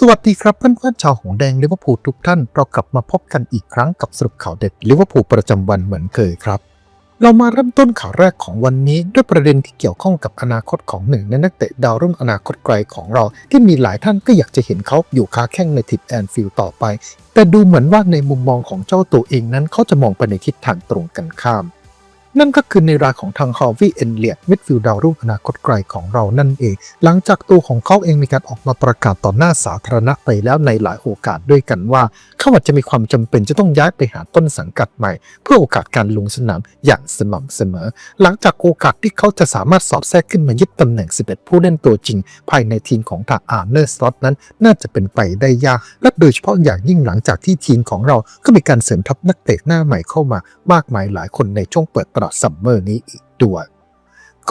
สวัสดีครับเพื่อนๆชาวหงแดงลิเวอร์พูลทุกท่าน เรากลับมาพบกันอีกครั้งกับสรุปข่าวเด็ดลิเวอร์พูลประจำวันเหมือนเคยครับ เรามาเริ่มต้นข่าวแรกของวันนี้ด้วยประเด็นที่เกี่ยวข้องกับอนาคตของหนึ่งในนักเตะดาวรุ่งอนาคตไกลของเรา ที่มีหลายท่านก็อยากจะเห็นเขาอยู่ค้าแข้งในทิปแอนฟิลด์ต่อไป แต่ดูเหมือนว่าในมุมมองของเจ้าตัวเองนั้นเขาจะมองไปในทิศทางตรงกันข้าม นั่นก็คือในรายของทางฮาวิเอนเลียมิดฟิลด์ดาวรุ่งอนาคตไกลของเรานั่นเอง หลังจากตัวของเขาเองมีการออกมาประกาศต่อหน้าสาธารณะไปแล้วในหลายโอกาสด้วยกันว่า เขาอาจจะมีความจำเป็นจะต้องย้ายไปหาต้นสังกัดใหม่ เพื่อโอกาสการลงสนามอย่างสม่ำเสมอ หลังจากโอกาสที่เขาจะสามารถสอดแทรกขึ้นมายึดตำแหน่ง 11 ผู้เล่นตัวจริง ภายในทีมของทางอาร์เนอร์สล็อตนั้น น่าจะเป็นไปได้ยากและโดยเฉพาะอย่างยิ่งหลังจากที่ทีมของเราก็มีการเสริมทัพนักเตะหน้าใหม่เข้ามามากมายหลายคนในช่วงเปิดตลาดซัมเมอร์นี้อีกด้วย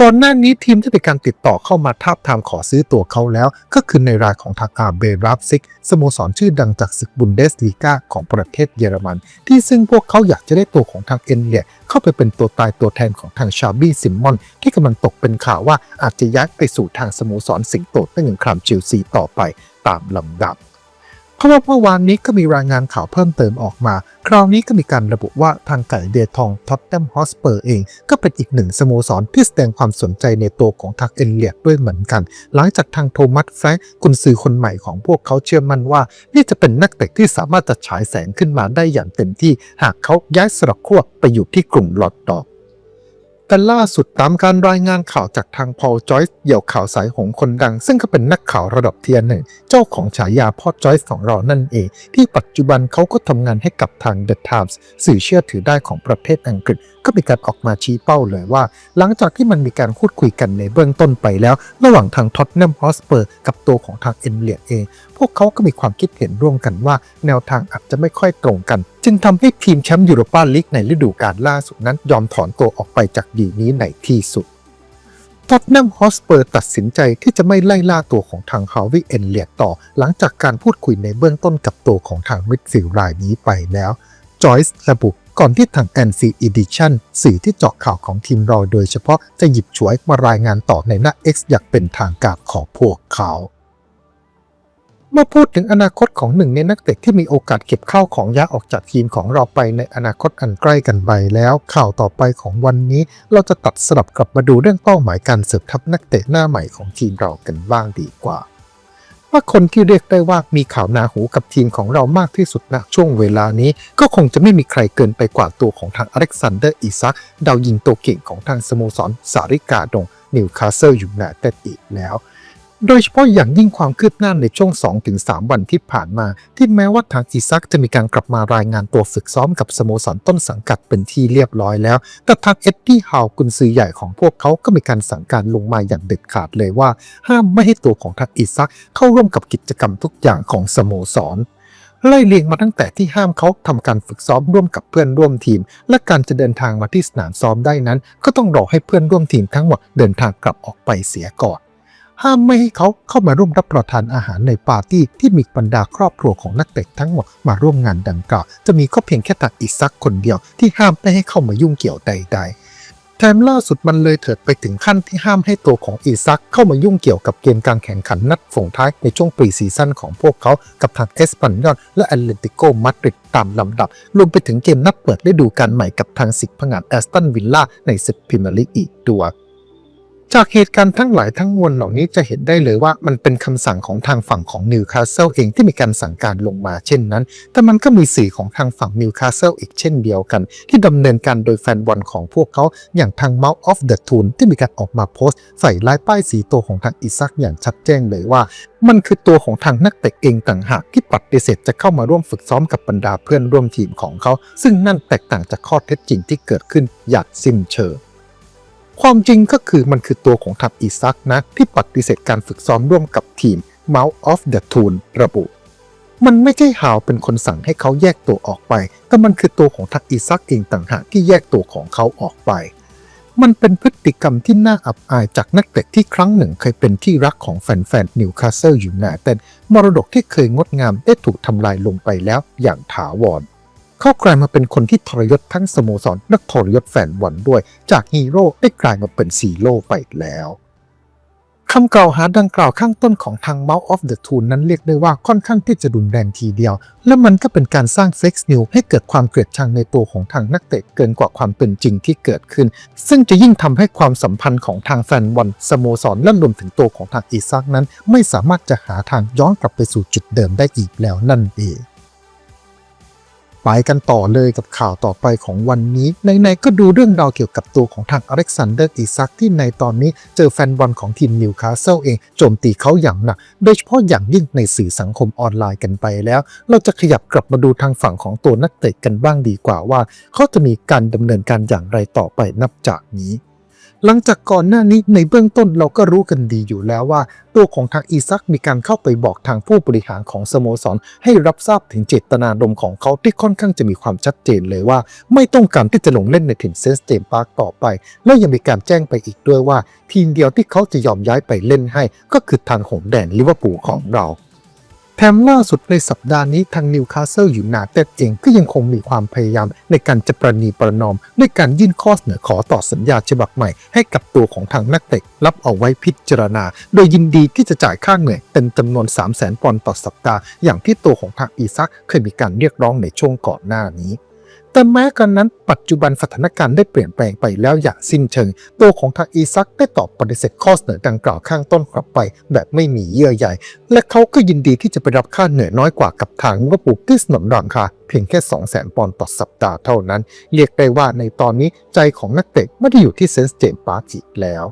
ก่อนหน้านี้ทีมที่มีการติดต่อเข้ามาทาบทามขอซื้อตัวเขาแล้ว ก็คือในรายของทางอาเบรับซิกสโมสรชื่อดังจากศึกบุนเดสลีกาของประเทศเยอรมัน ที่ซึ่งพวกเขาอยากจะได้ตัวของทางเอ็นเลียเข้าไปเป็นตัวตายตัวแทนของทางชาบี้ซิมมอน ที่กำลังตกเป็นข่าวว่าอาจจะย้ายไปสู่ทางสโมสรสิงโตตั้งอย่างครามจิลซีต่อไปตามลำดับ เพราะว่าเมื่อวานนี้ก็มีรายงานข่าวเพิ่มเติมออกมา คราวนี้ก็มีการระบุว่าทางไก่เดทองท็อตแนมฮอสเปอร์เอง ก็เป็นอีกหนึ่งสโมสรที่แสดงความสนใจในตัวของทางเอเลียดด้วยเหมือนกัน หลังจากทางโทมัสแฟรงค์กุนซือคนใหม่ของพวกเขาเชื่อมั่นว่า นี่จะเป็นนักเตะที่สามารถจะฉายแสงขึ้นมาได้อย่างเต็มที่ หากเขาย้ายสลักขั้วไปอยู่ที่กลุ่มลอดดอก แต่ล่าสุดตามการรายงานข่าวจากทางพอลจอยส์เหยี่ยวข่าวสายหงคนดัง ซึ่งก็เป็นนักข่าวระดับเทียนหนึ่ง เจ้าของฉายาพ่อจอยส์ของเรานั่นเอง ที่ปัจจุบันเขาก็ทำงานให้กับทาง The Times สื่อเชื่อถือได้ของประเทศอังกฤษ ก็มีการออกมาชี้เป้าเลยว่า หลังจากที่มันมีการพูดคุยกันในเบื้องต้นไปแล้ว ระหว่างทางท็อตแนมฮอสเปอร์กับตัวของทางเอ็นเลียดเอง พวกเขาก็มีความคิดเห็นร่วมกันว่า แนวทางอาจจะไม่ค่อยตรงกัน จึงทำให้ทีมแชมป์ยูโรปาลีกในฤดูกาลล่าสุดนั้นยอมถอนตัวออกไปจากดีนี้ในที่สุดท็อตแนมฮอสเปอร์ตัดสินใจที่จะไม่ไล่ล่าตัวของทางฮาวิเอนเลียดต่อ หลังจากการพูดคุยในเบื้องต้นกับตัวของทางมิดฟิลด์รายนี้ไปแล้วจอยส์ระบุ ก่อนที่ทาง NC Edition สื่อที่เจาะข่าวของทีมเราโดยเฉพาะจะหยิบฉวยมารายงานต่อในหน้า X อย่างเป็นทางการของพวกเขา เมื่อพูดถึงอนาคตของหนึ่งในนักเตะที่มีโอกาสเก็บข้าวของยาออกจากทีมของเราไปในอนาคตอันใกล้กันไปแล้ว ข่าวต่อไปของวันนี้ เราจะตัดสลับกลับมาดูเรื่องเป้าหมายการเสริมทัพนักเตะหน้าใหม่ของทีมเรากันบ้างดีกว่า ว่าคนที่เรียกได้ว่ามีข่าวนาหูกับทีมของเรามากที่สุดณช่วงเวลานี้ ก็คงจะไม่มีใครเกินไปกว่าตัวของทางอเล็กซานเดอร์อิซักดาวยิงตัวเก่งของทางสโมสรสาริกาดงนิวคาสเซิลยูไนเต็ดอีกแล้ว โดยเฉพาะอย่างยิ่งความคืบหน้าในช่วง 2-3 วันที่ผ่านมา ที่แม้ว่าทางอิซักจะมีการกลับมารายงานตัวฝึกซ้อมกับสโมสรต้นสังกัดเป็นที่เรียบร้อยแล้ว แต่ทางเอ็ดดี้ฮาวกุนซือใหญ่ของพวกเขาก็มีการสั่งการลงมาอย่างเด็ดขาดเลยว่า ห้ามไม่ให้ตัวของทางอิซักเข้าร่วมกับกิจกรรมทุกอย่างของสโมสรไล่เลียงมาตั้งแต่ที่ห้ามเขาทำการฝึกซ้อมร่วมกับเพื่อนร่วมทีม และการจะเดินทางมาที่สนามซ้อมได้นั้น ก็ต้องรอให้เพื่อนร่วมทีมทั้งหมดเดินทางกลับออกไปเสียก่อน ห้ามไม่ให้เขาเข้ามาร่วมรับประทานอาหารในปาร์ตี้ที่มีบรรดาครอบครัวของนักเตะทั้งหมดมาร่วมงานดังกล่าว จะมีก็เพียงแค่ตักอีกซักคนเดียวที่ห้ามไม่ให้เข้ามายุ่งเกี่ยวใด ๆแถมล่าสุดมันเลยเถิดไปถึงขั้นที่ห้ามให้ตัวของอีซักเข้ามายุ่งเกี่ยวกับเกมการแข่งขันนัดส่งท้ายในช่วงปรีซีซั่นของพวกเขากับทางเอสปันยอลและแอตเลติโกมาดริดตามลำดับ รวมไปถึงเกมนัดเปิดฤดูกาลใหม่กับทางสิกพงานแอสตันวิลล่าในศึกพรีเมียร์ลีกอีกด้วย จากเหตุการณ์ทั้งหลายทั้งมวลเหล่านี้จะเห็นได้เลยว่ามันเป็นคำสั่งของทางฝั่งของนิวคาสเซิลเองที่มีการสั่งการลงมาเช่นนั้น แต่มันก็มีสื่อของทางฝั่งนิวคาสเซิลอีกเช่นเดียวกัน ที่ดำเนินการโดยแฟนบอลของพวกเขาอย่างทาง Mouth of the Tune ที่มีการออกมาโพสต์ ใส่ลายป้ายสีตัวของทางอิซักอย่างชัดแจ้งเลยว่า มันคือตัวของทางนักเตะเองต่างหากที่ปฏิเสธจะเข้ามาร่วมฝึกซ้อมกับบรรดาเพื่อนร่วมทีมของเขา ซึ่งนั่นแตกต่างจากข้อเท็จจริงที่เกิดขึ้นอย่างสิ้นเชิง ความจริงก็คือมันคือตัวของทัพอีซักนะ ที่ปฏิเสธการฝึกซ้อมร่วมกับทีม Mouth of the Tune ระบุ มันไม่ใช่ฮาวเป็นคนสั่งให้เขาแยกตัวออกไป แต่มันคือตัวของทัพอีซักเองต่างหากที่แยกตัวของเขาออกไป มันเป็นพฤติกรรมที่น่าอับอายจากนักเตะที่ครั้งหนึ่งเคยเป็นที่รักของแฟนๆนิวคาสเซิลยูไนเต็ดมรดกที่เคยงดงามได้ถูกทำลายลงไปแล้วอย่างถาวร เขากลายมาเป็นคนที่ทรยศทั้งสโมสรและทรยศแฟนบอลด้วย จากฮีโร่ได้กลายมาเป็นซีโร่ไปแล้วคำกล่าวหาดังกล่าวข้างต้นของทาง Mouth of the Tool นั้นเรียกได้ว่าค่อนข้างที่จะรุนแรงทีเดียว และมันก็เป็นการสร้าง Fake News ให้เกิดความเกลียดชังในตัวของทางนักเตะเกินกว่าความเป็นจริงที่เกิดขึ้น ซึ่งจะยิ่งทำให้ความสัมพันธ์ของทางแฟนบอลสโมสรและรวมถึงตัวของทางอีซักนั้น ไม่สามารถจะหาทางย้อนกลับไปสู่จุดเดิมได้อีกแล้วนั่นเอง ไปกันต่อเลยกับข่าวต่อไปของวันนี้ในๆก็ดูเรื่องราวเกี่ยวกับตัวของทางอเล็กซานเดอร์อีซักที่ในตอนนี้เจอแฟนบอลของทีมนิวคาสเซิลเองโจมตีเขาอย่างหนัก โดยเฉพาะอย่างยิ่งในสื่อสังคมออนไลน์กันไปแล้ว เราจะขยับกลับมาดูทางฝั่งของตัวนักเตะกันบ้างดีกว่าว่า เขาจะมีการดำเนินการอย่างไรต่อไปนับจากนี้ หลังจากก่อนหน้านี้ในเบื้องต้นเราก็รู้กันดีอยู่แล้วว่า ตัวของทางอีซักมีการเข้าไปบอกทางผู้บริหารของสโมสร ให้รับทราบถึงเจตนารมณ์ของเขาที่ค่อนข้างจะมีความชัดเจนเลยว่า ไม่ต้องการที่จะลงเล่นในถิ่นเซนสเตมปาร์กต่อไป และยังมีการแจ้งไปอีกด้วยว่า ทีมเดียวที่เขาจะยอมย้ายไปเล่นให้ ก็คือทางหงแดนลิเวอร์พูลของเรา แถมล่าสุดในสัปดาห์นี้ทางนิวคาสเซิลยูไนเต็ดเองก็ยังคงมีความพยายามในการจะประนีประนอม ด้วยการยื่นข้อเสนอขอต่อสัญญาฉบับใหม่ ให้กับตัวของทางนักเตะรับเอาไว้พิจารณา โดยยินดีที่จะจ่ายค่าเหนื่อยเป็นจำนวน 3 0 0แสนปอนด์ต่อสัปดาห์ อย่างที่ตัวของทางอีซักเคยมีการเรียกร้องในช่วงก่อนหน้านี้ แต่แม้กันนั้นปัจจุบันสถานการณ์ได้เปลี่ยนแปลงไปแล้วอย่างสิ้นเชิง ตัวของทางอีซักได้ตอบปฏิเสธข้อเสนอดังกล่าวข้างต้นกลับไป แบบไม่มีเยื่อใยและเขาก็ยินดีที่จะไปรับค่าเหนื่อยน้อยกว่ากับทางลิเวอร์พูลที่สนนราคาเพียงแค่ 2 0 0 0 0 0 ปอนด์ต่อสัปดาห์เท่านั้น เรียกได้ว่าในตอนนี้ใจของนักเตะไม่ได้อยู่ที่เซนส์เจมส์ปาร์จิแล้ว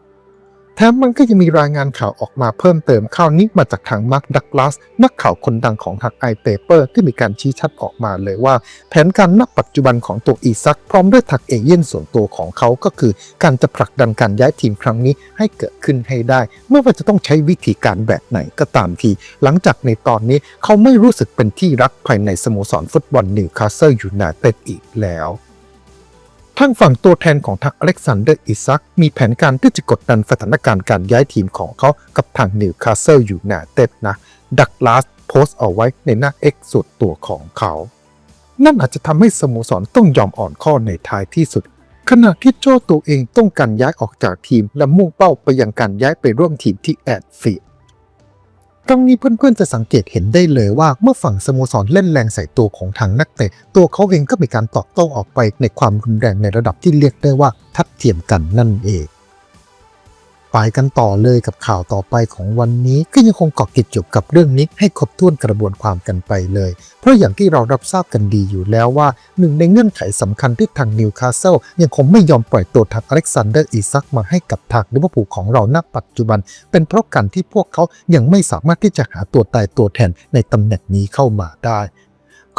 แถมมันก็ยังมีรายงานข่าวออกมาเพิ่มเติมข่าวนี้มาจากทางมาร์คดักลาสนักข่าวคนดังของทางไอเปเปอร์ที่มีการชี้ชัดออกมาเลยว่า แผนการณปัจจุบันของตัวอีซัก พร้อมด้วยทักเอเย่นส่วนตัวของเขาก็คือ การจะผลักดันการย้ายทีมครั้งนี้ให้เกิดขึ้นให้ได้ไม่ว่าจะต้องใช้วิธีการแบบไหนก็ตามที หลังจากในตอนนี้เขาไม่รู้สึกเป็นที่รักภายในสโมสรฟุตบอลนิวคาสเซิลยูไนเต็ดอีกแล้ว ทางฝั่งตัวแทนของทางอเล็กซานเดอร์อิซัก มีแผนการที่จะกดดันสถานการณ์การย้ายทีมของเขากับทางนิวคาสเซิลยูไนเต็ดนะดักลาสโพสต์เอาไว้ในหน้า X ส่วนตัวของเขา นั่นอาจจะทำให้สโมสรต้องยอมอ่อนข้อในท้ายที่สุด ขณะที่โจ้ตัวเองต้องการย้ายออกจากทีมและมุ่งเป้าไปยังการย้ายไปร่วมทีมที่แอดฟีด ตรงนี้เพื่อนๆจะสังเกตเห็นได้เลยว่าเมื่อฝั่งสโมสรเล่นแรงใส่ตัวของทางนักเตะตัวเขาเองก็มีการตอบโต้ออกไปในความรุนแรงในระดับที่เรียกได้ว่าทัดเทียมกันนั่นเอง ไปกันต่อเลยกับข่าวต่อไปของวันนี้ก็ยังคงเกาะติดอยู่กับเรื่องนี้ให้ครบถ้วนกระบวนความกันไปเลย เพราะอย่างที่เรารับทราบกันดีอยู่แล้วว่าหนึ่งในเงื่อนไขสำคัญที่ทางนิวคาสเซิลยังคงไม่ยอมปล่อยตัวทางอเล็กซานเดอร์อีซักมาให้กับทางลิเวอร์พูลของเราณปัจจุบัน เป็นเพราะการที่พวกเขายังไม่สามารถที่จะหาตัวตายตัวแทนในตำแหน่งนี้เข้ามาได้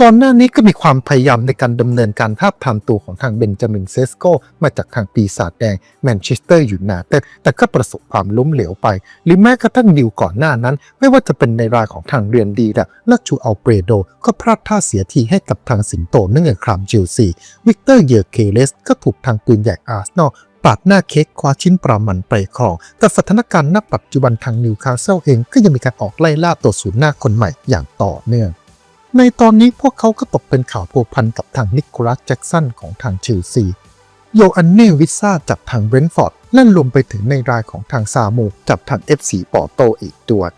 ก่อนหน้านี้ก็มีความพยายามในการดำเนินการทาบทามตัวของทางเบนจามินเซสโกมาจากทางปีศาจแดงแมนเชสเตอร์ยูไนเต็ดแต่ก็ประสบความล้มเหลวไป หรือแม้กระทั่งดิวก่อนหน้านั้น ไม่ว่าจะเป็นในรายของทางเรียนดีและและชูอัลเปรโด ก็พลาดท่าเสียทีให้กับทางสิงโตเนื่องจากครามจิลซีวิกเตอร์เยอร์เคเลสก็ถูกทางปืนใหญ่อาร์เซนอลปาดหน้าเค้กคว้าชิ้นปรามันไปครอง แต่สถานการณ์ณปัจจุบันทางนิวคาสเซิลเองก็ยังมีการออกไล่ล่าตัวศูนย์หน้าคนใหม่อย่างต่อเนื่อง ในตอนนี้พวกเขาก็ตกเป็นข่าวพัวพันกับทางนิโคลัสแจ็กสันของทางเชลซีโยอันเนวิซ่าจับทางเบรนท์ฟอร์ดและรวมไปถึงในรายของทางซามูจับทาง FC ปอโตอีกด้วย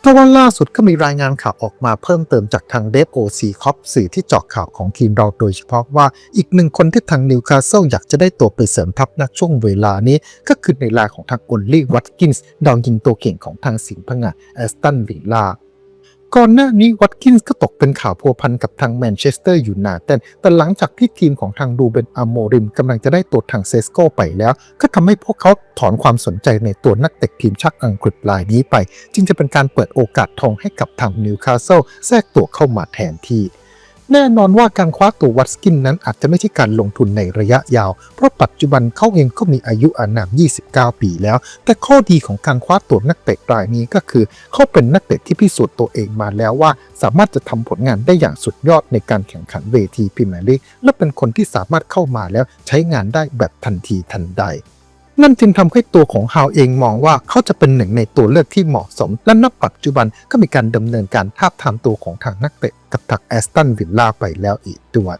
เพราะว่าล่าสุดก็มีรายงานข่าวออกมาเพิ่มเติมจากทางเดฟโอซีคอปสื่อที่เจาะข่าวของทีมเราโดยเฉพาะว่าอีกหนึ่งคนที่ทางนิวคาสเซิลอยากจะได้ตัวไปเสริมทัพณช่วงเวลานี้ ก็คือในรายของทางอลลี่วัตกินส์ดาวยิงตัวเก่งของทางสิงห์พงาแอสตันวิลล่า ก่อนหน้านี้วัตกินส์ก็ตกเป็นข่าวพัวพันกับทางแมนเชสเตอร์ยูไนเต็ดแต่หลังจากที่ทีมของทางดูเบนอโมริมกำลังจะได้ตัวทางเซสโกไปแล้ว ก็ทำให้พวกเขาถอนความสนใจในตัวนักเตะทีมชักอังกฤษรายนี้ไป จึงจะเป็นการเปิดโอกาสทองให้กับทางนิวคาสเซิลแทรกตัวเข้ามาแทนที่ แน่นอนว่าการคว้าตัววัตสกินนั้นอาจจะไม่ใช่การลงทุนในระยะยาว เพราะปัจจุบันเขาเองก็มีอายุอานาม 29 ปีแล้ว แต่ข้อดีของการคว้าตัวนักเตะรายนี้ก็คือ เขาเป็นนักเตะที่พิสูจน์ตัวเองมาแล้วว่า สามารถจะทำผลงานได้อย่างสุดยอดในการแข่งขันเวทีพรีเมียร์ลีกและเป็นคนที่สามารถเข้ามาแล้วใช้งานได้แบบทันทีทันใด นั่นจึงทำให้ตัวของฮาวเองมองว่าเขาจะเป็นหนึ่งในตัวเลือกที่เหมาะสม และณปัจจุบันก็มีการดำเนินการทาบทามตัวของทางนักเตะกับทางแอสตันวิลล่าไปแล้วอีกด้วย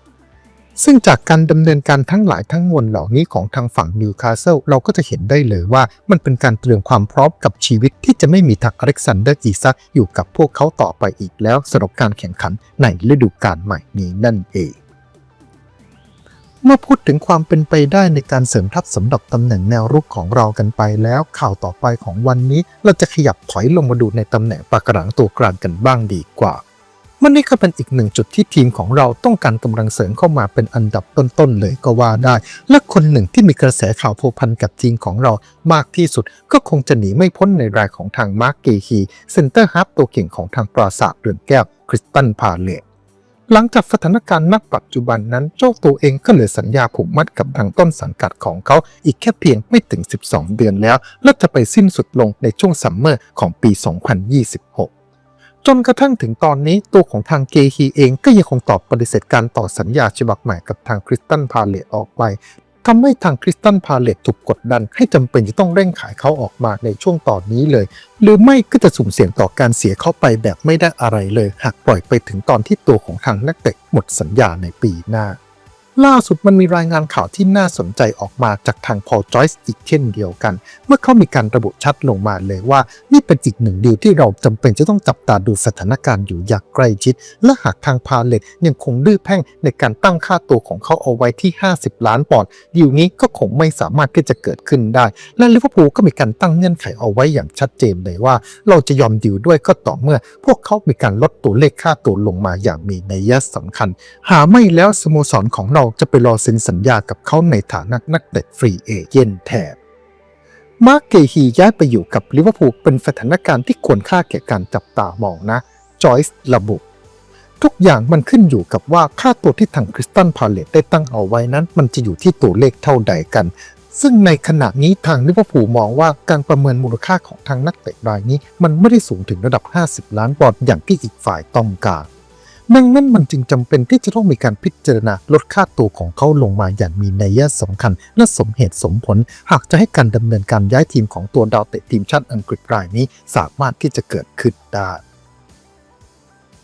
ซึ่งจากการดำเนินการทั้งหลายทั้งมวลเหล่านี้ของทางฝั่งนิวคาสเซิลเราก็จะเห็นได้เลยว่ามันเป็นการเตรียมความพร้อมกับชีวิตที่จะไม่มีทางอเล็กซานเดอร์อีซักอยู่กับพวกเขาต่อไปอีกแล้วสำหรับการแข่งขันในฤดูกาลใหม่นี้นั่นเอง เมื่อพูดถึงความเป็นไปได้ในการเสริมทัพสำหรับตำแหน่งแนวรุกของเรากันไปแล้ว ข่าวต่อไปของวันนี้ เราจะขยับถอยลงมาดูในตำแหน่งปากกระหลังตัวกลางกันบ้างดีกว่ามันนี่ก็เป็นอีกหนึ่งจุดที่ทีมของเราต้องการกำลังเสริมเข้ามาเป็นอันดับต้นๆเลยก็ว่าได้ และคนหนึ่งที่มีกระแสข่าวโพพันกับทีมของเรามากที่สุด ก็คงจะหนีไม่พ้นในรายของทางมาร์กเกฮีเซนเตอร์ฮับตัวเก่งของทางปราสาทเรือนแก้วคริสตันพาเลต หลังจากสถานการณ์ณปัจจุบันนั้น เจ้าตัวเองก็เหลือสัญญาผูกมัดกับทางต้นสังกัดของเขาอีกแค่เพียงไม่ถึง 12 เดือนแล้ว และจะไปสิ้นสุดลงในช่วงซัมเมอร์ของปี 2026จนกระทั่งถึงตอนนี้ตัวของทางเกฮีเองก็ยังคงตอบปฏิเสธการต่อสัญญาฉบับใหม่กับทางคริสตันพาเลตออกไป ทำให้ทางคริสตันพาเลตถูกกดดัน ให้จำเป็นจะต้องเร่งขายเขาออกมาในช่วงตอนนี้เลย หรือไม่ก็จะสุ่มเสี่ยงต่อการเสียเข้าไปแบบไม่ได้อะไรเลย หากปล่อยไปถึงตอนที่ตัวของทางนักเตะหมดสัญญาในปีหน้า ล่าสุดมันมีรายงานข่าวที่น่าสนใจออกมาจากทางพอลจอยส์อีกเช่นเดียวกัน เมื่อเขามีการระบุชัดลงมาเลยว่า นี่เป็นอีกหนึ่งดีลที่เราจำเป็นจะต้องจับตาดูสถานการณ์อยู่อย่างใกล้ชิด และหากทางพาเลตยังคงดื้อแพ่งในการตั้งค่าตัวของเขาเอาไว้ที่ 50 ล้านปอนด์ดีลนี้ก็คงไม่สามารถที่จะเกิดขึ้นได้ และลิเวอร์พูลก็มีการตั้งเงื่อนไขเอาไว้อย่างชัดเจนเลยว่า เราจะยอมดีลด้วยก็ต่อเมื่อ พวกเขามีการลดตัวเลขค่าตัวลงมาอย่างมีนัยสำคัญ หาไม่แล้วสโมสรของเราจะไปรอเซ็นสัญญากับเขาในฐานะนักเตะฟรีเอเจนต์แทนมาร์กเกฮีย้ายไปอยู่กับลิเวอร์พูลเป็นสถานการณ์ที่ควรค่าแก่การจับตามองนะ จอยส์ระบุ ทุกอย่างมันขึ้นอยู่กับว่าค่าตัวที่ทางคริสตันพาเลตได้ตั้งเอาไว้นั้น มันจะอยู่ที่ตัวเลขเท่าใดกัน ซึ่งในขณะนี้ทางลิเวอร์พูลมองว่าการประเมินมูลค่าของทางนักเตะรายนี้ มันไม่ได้สูงถึงระดับ 50 ล้านปอนด์อย่างที่อีกฝ่ายต้องการ ดังนั้นมันจึงจำเป็นที่จะต้องมีการพิจารณาลดค่าตัวของเขาลงมาอย่างมีนัยสำคัญ และสมเหตุสมผล หากจะให้การดำเนินการย้ายทีมของตัวดาวเตะทีมชาติอังกฤษรายนี้ สามารถที่จะเกิดขึ้นได้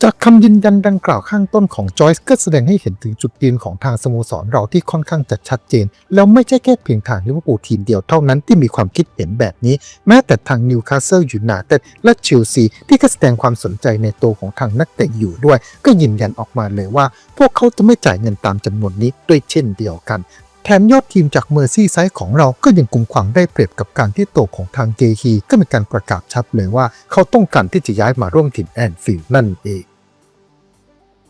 จากคำยืนยันดังกล่าวข้างต้นของจอยส์ก็แสดงให้เห็นถึงจุดยืนของทางสโมสรเราที่ค่อนข้างจะชัดเจน แล้วไม่ใช่แค่เพียงทางลิเวอร์พูลทีมเดียวเท่านั้นที่มีความคิดเห็นแบบนี้ แม้แต่ทางนิวคาสเซิลยูไนเต็ดและเชลซีที่ก็แสดงความสนใจในตัวของทางนักเตะอยู่ด้วย ก็ยืนยันออกมาเลยว่า พวกเขาจะไม่จ่ายเงินตามจำนวนนี้ด้วยเช่นเดียวกันแถมยอดทีมจากเมอร์ซี่ไซด์ของเราก็ยังกุมขวางได้เปรียบกับการที่โตของทางเกฮีก็มีการประกาศชัดเลยว่า เขาต้องการที่จะย้ายมาร่วมทีมแอนฟิลด์นั่นเอง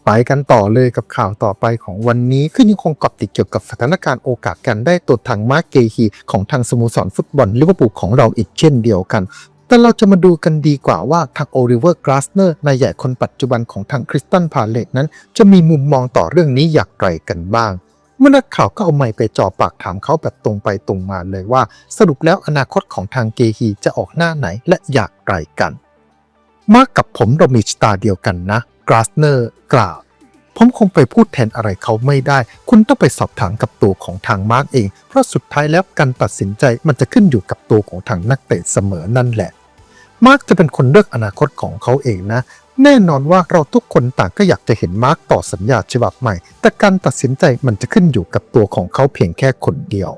ไปกันต่อเลยกับข่าวต่อไปของวันนี้คือยังคงเกาะติดเกี่ยวกับสถานการณ์โอกาสการได้ตัวทางมาร์กเกฮีของทางสโมสรฟุตบอลลิเวอร์พูลของเราอีกเช่นเดียวกันแต่เราจะมาดูกันดีกว่าว่าทางโอริเวอร์กราสเนอร์นายใหญ่คนปัจจุบันของทางคริสตันพาเลตนั้น จะมีมุมมองต่อเรื่องนี้อย่างไรกันบ้าง เมื่อนักข่าวก็เอาไมค์ไปจ่อปากถามเขาแบบตรงไปตรงมาเลยว่า สรุปแล้วอนาคตของทางเกฮีจะออกหน้าไหนและอย่างไรกัน มาร์กกับผมเรามีชะตาเดียวกันนะกราสเนอร์กล่าว ผมคงไปพูดแทนอะไรเขาไม่ได้ คุณต้องไปสอบถามกับตัวของทางมาร์กเอง เพราะสุดท้ายแล้วการตัดสินใจมันจะขึ้นอยู่กับตัวของทางนักเตะเสมอนั่นแหละ มาร์กจะเป็นคนเลือกอนาคตของเขาเองนะ แน่นอนว่าเราทุกคนต่างก็อยากจะเห็นมาร์กต่อสัญญาฉบับใหม่ แต่การตัดสินใจมันจะขึ้นอยู่กับตัวของเขาเพียงแค่คนเดียว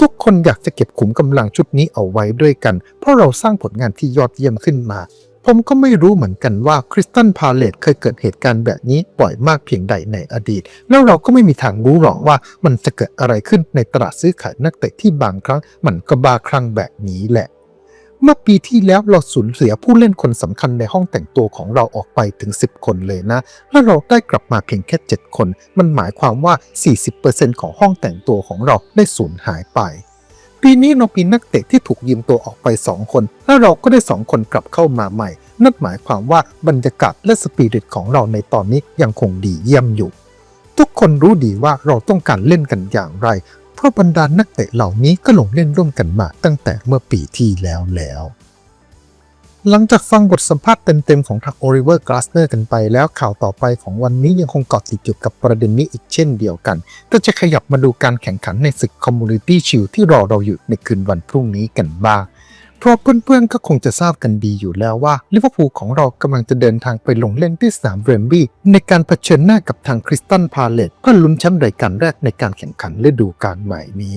ทุกคนอยากจะเก็บขุมกำลังชุดนี้เอาไว้ด้วยกัน เพราะเราสร้างผลงานที่ยอดเยี่ยมขึ้นมา ผมก็ไม่รู้เหมือนกันว่าคริสตันพาเลตเคยเกิดเหตุการณ์แบบนี้บ่อยมากเพียงใดในอดีต แล้วเราก็ไม่มีทางรู้หรอกว่ามันจะเกิดอะไรขึ้นในตลาดซื้อขายนักเตะที่บางครั้ง มันก็บาคลั่งแบบนี้แหละ เมื่อปีที่แล้วเราสูญเสียผู้เล่นคนสำคัญในห้องแต่งตัวของเราออกไปถึง 10 คนเลยนะ และเราได้กลับมาเพียงแค่ 7 คน มันหมายความว่า 40%ของห้องแต่งตัวของเราได้สูญหายไป ปีนี้เรามีนักเตะที่ถูกยืมตัวออกไป 2 คน และเราก็ได้ 2 คนกลับเข้ามาใหม่ นั่นหมายความว่าบรรยากาศและสปิริตของเราในตอนนี้ยังคงดีเยี่ยมอยู่ ทุกคนรู้ดีว่าเราต้องการเล่นกันอย่างไร เพราะบรรดานักเตะเหล่านี้ก็ลงเล่นร่วมกันมาตั้งแต่เมื่อปีที่แล้วแล้ว หลังจากฟังบทสัมภาษณ์เต็มๆ ของทางโอริเวอร์กลาสเนอร์กันไปแล้วข่าวต่อไปของวันนี้ยังคงเกาะติดอยู่กับประเด็นนี้อีกเช่นเดียวกัน ก็จะขยับมาดูการแข่งขันในศึกคอมมูนิตี้ชิลที่รอเราอยู่ในคืนวันพรุ่งนี้กันบ้างเพราะเพื่อนๆ ก็คงจะทราบกันดีอยู่แล้วว่าลิเวอร์พูลของเรากำลังจะเดินทางไปลงเล่นที่สนามเบรมบี้ในการเผชิญหน้ากับทางคริสตันพาเลตเพื่อลุ้นแชมป์รายการแรกในการแข่งขันฤดูกาลใหม่นี้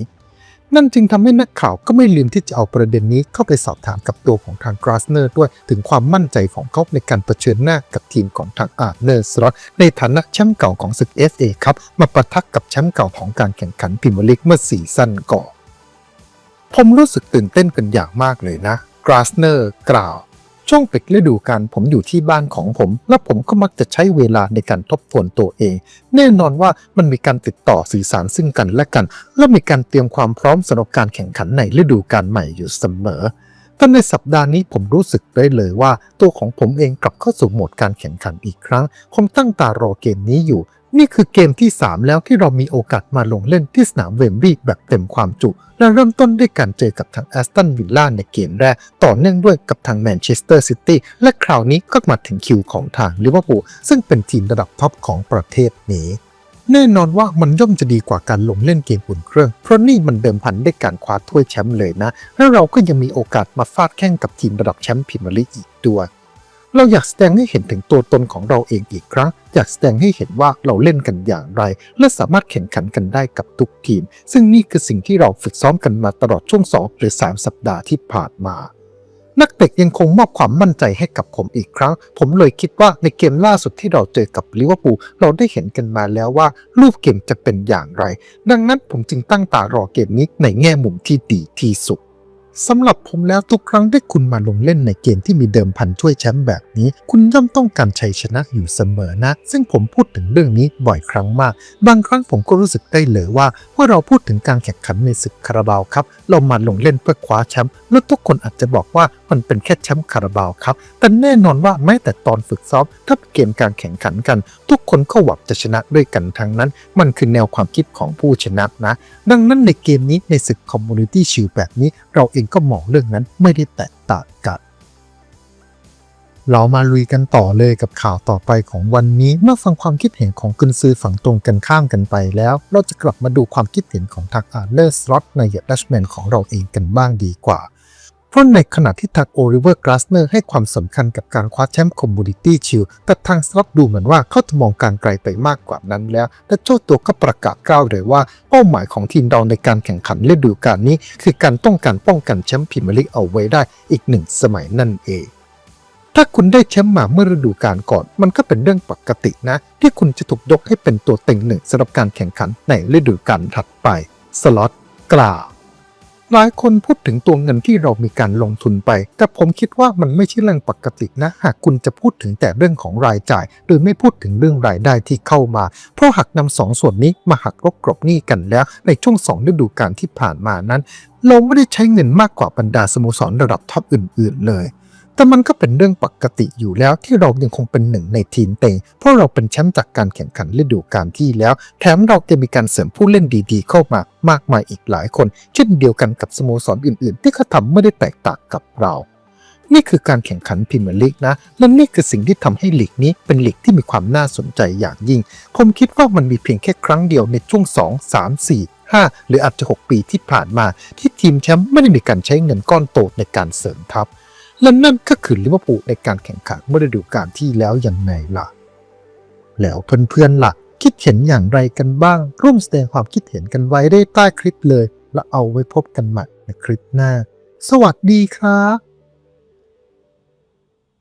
นั่นจึงทำให้นักข่าวก็ไม่ลืมที่จะเอาประเด็นนี้เข้าไปสอบถามกับตัวของทางกราสเนอร์ด้วยถึงความมั่นใจของเขาในการเผชิญหน้ากับทีมของทางอาร์เนอร์สล็อตในฐานะแชมป์เก่าของศึก FA ครับมาปะทะกกับแชมป์เก่าของการแข่งขันพรีเมียร์ลีกเมื่อสี่สั้นก่อนผมรู้สึกตื่นเต้นกันอย่างมากเลยนะกราสเนอร์กล่าว ช่วงปิดฤดูกาลผมอยู่ที่บ้านของผม และผมก็มักจะใช้เวลาในการทบทวนตัวเอง แน่นอนว่ามันมีการติดต่อสื่อสารซึ่งกันและกัน และมีการเตรียมความพร้อมสำหรับการแข่งขันในฤดูกาลใหม่อยู่เสมอแต่ในสัปดาห์นี้ผมรู้สึกได้เลยว่า ตัวของผมเองกลับเข้าสู่โหมดการแข่งขันอีกครั้ง ผมตั้งตารอเกมนี้อยู่ นี่คือเกมที่ 3 แล้วที่เรามีโอกาสมาลงเล่นที่สนามเวมบลีย์แบบเต็มความจุ และเริ่มต้นด้วยการเจอกับทางแอสตันวิลล่าในเกมแรก ต่อเนื่องด้วยกับทางแมนเชสเตอร์ซิตี้และคราวนี้ก็มาถึงคิวของทางลิเวอร์พูลซึ่งเป็นทีมระดับท็อปของประเทศนี้แน่นอนว่ามันย่อมจะดีกว่าการลงเล่นเกมอุ่นเครื่อง เพราะนี่มันเดิมพันด้วยการคว้าถ้วยแชมป์เลยนะ และเราก็ยังมีโอกาสมาฟาดแข่งกับทีมระดับแชมป์พรีเมียร์ลีกอีกด้วย เราอยากแสดงให้เห็นถึงตัวตนของเราเองอีกครั้ง อยากแสดงให้เห็นว่าเราเล่นกันอย่างไร และสามารถแข่งขันกันได้กับทุกทีม ซึ่งนี่คือสิ่งที่เราฝึกซ้อมกันมาตลอดช่วง 2 หรือ 3 สัปดาห์ที่ผ่านมานักเตะยังคงมอบความมั่นใจให้กับผมอีกครั้ง ผมเลยคิดว่าในเกมล่าสุดที่เราเจอกับลิเวอร์พูลเราได้เห็นกันมาแล้วว่า รูปเกมจะเป็นอย่างไร ดังนั้นผมจึงตั้งตารอเกมนี้ในแง่มุมที่ดีที่สุด สำหรับผมแล้วทุกครั้งที่คุณมาลงเล่นในเกมที่มีเดิมพันถ้วยแชมป์แบบนี้ คุณย่อมต้องการชัยชนะอยู่เสมอนะ ซึ่งผมพูดถึงเรื่องนี้บ่อยครั้งมาก บางครั้งผมก็รู้สึกได้เลยว่าเมื่อเราพูดถึงการแข่งขันในศึกคาราบาวครับเรามาลงเล่นเพื่อคว้าแชมป์แล้วทุกคนอาจจะบอกว่ามันเป็นแค่แชมป์คาราบาวครับ แต่แน่นอนว่าแม้แต่ตอนฝึกซ้อมถ้าเกมการแข่งขันกัน ทุกคนก็หวังจะชนะด้วยกันทั้งนั้น มันคือแนวความคิดของผู้ชนะนะ ดังนั้นในเกมนี้ในศึกคอมมูนิตี้ชิลแบบนี้ เราเองก็มองเรื่องนั้นไม่ได้แตกต่างกัน เรามาลุยกันต่อเลยกับข่าวต่อไปของวันนี้ เมื่อฟังความคิดเห็นของกุนซือฝั่งตรงกันข้ามกันไปแล้ว เราจะกลับมาดูความคิดเห็นของทางอาร์เลอร์สล็อตในเยดัชแมนของเราเองกันบ้างดีกว่า เพราะในขณะที่ทางโอริเวอร์กราสเนอร์ให้ความสำคัญกับการคว้าแชมป์คอมมูนิตี้ชิลแต่ทางสล็อตดูเหมือนว่าเขาจะมองการไกลไปมากกว่านั้นแล้ว และเจ้าตัวก็ประกาศกล้าวเลยว่าเป้าหมายของทีมเราในการแข่งขันฤดูกาลนี้ คือการต้องการป้องกันแชมป์พรีเมียร์ลีกเอาไว้ได้อีกหนึ่งสมัยนั่นเอง ถ้าคุณได้แชมป์มาเมื่อฤดูกาลก่อน มันก็เป็นเรื่องปกตินะ ที่คุณจะถูกยกให้เป็นตัวเต็งหนึ่งสำหรับการแข่งขันในฤดูกาลถัดไป สล็อตกล่าวหลายคนพูดถึงตัวเงินที่เรามีการลงทุนไป แต่ผมคิดว่ามันไม่ใช่เรื่องปกตินะ หากคุณจะพูดถึงแต่เรื่องของรายจ่าย โดยไม่พูดถึงเรื่องรายได้ที่เข้ามา เพราะหากนำสองส่วนนี้มาหักลบกลบหนี้กันแล้ว ในช่วงสองฤดูกาลที่ผ่านมานั้น เราไม่ได้ใช้เงินมากกว่าบรรดาสโมสรระดับท็อปอื่น ๆ เลย แต่มันก็เป็นเรื่องปกติอยู่แล้วที่เรายังคงเป็นหนึ่งในทีมเต็งเพราะเราเป็นแชมป์จากการแข่งขันฤดูกาลที่แล้ว แถมเราจะมีการเสริมผู้เล่นดีๆ เข้ามามากมายอีกหลายคน เช่นเดียวกันกับสโมสรอื่นๆ ที่เขาทำไม่ได้แตกต่างกับเรา นี่คือการแข่งขันพรีเมียร์ลีกนะ และนี่คือสิ่งที่ทำให้ลีกนี้เป็นลีกที่มีความน่าสนใจอย่างยิ่ง ผมคิดว่ามันมีเพียงแค่ครั้งเดียวในช่วง 2 3 4 5 หรืออาจจะ 6 ปีที่ผ่านมา ที่ทีมแชมป์ไม่ได้มีการใช้เงินก้อนโตในการเสริมทัพ และนั่นก็คือลิเวอร์พูลในการแข่งขันเมื่อฤดูกาลที่แล้วอย่างไงล่ะ แล้วเพื่อนๆล่ะ คิดเห็นอย่างไรกันบ้าง ร่วมแสดงความคิดเห็นกันไว้ได้ใต้คลิปเลย แล้วเอาไว้พบกันใหม่ในคลิปหน้า สวัสดีครับ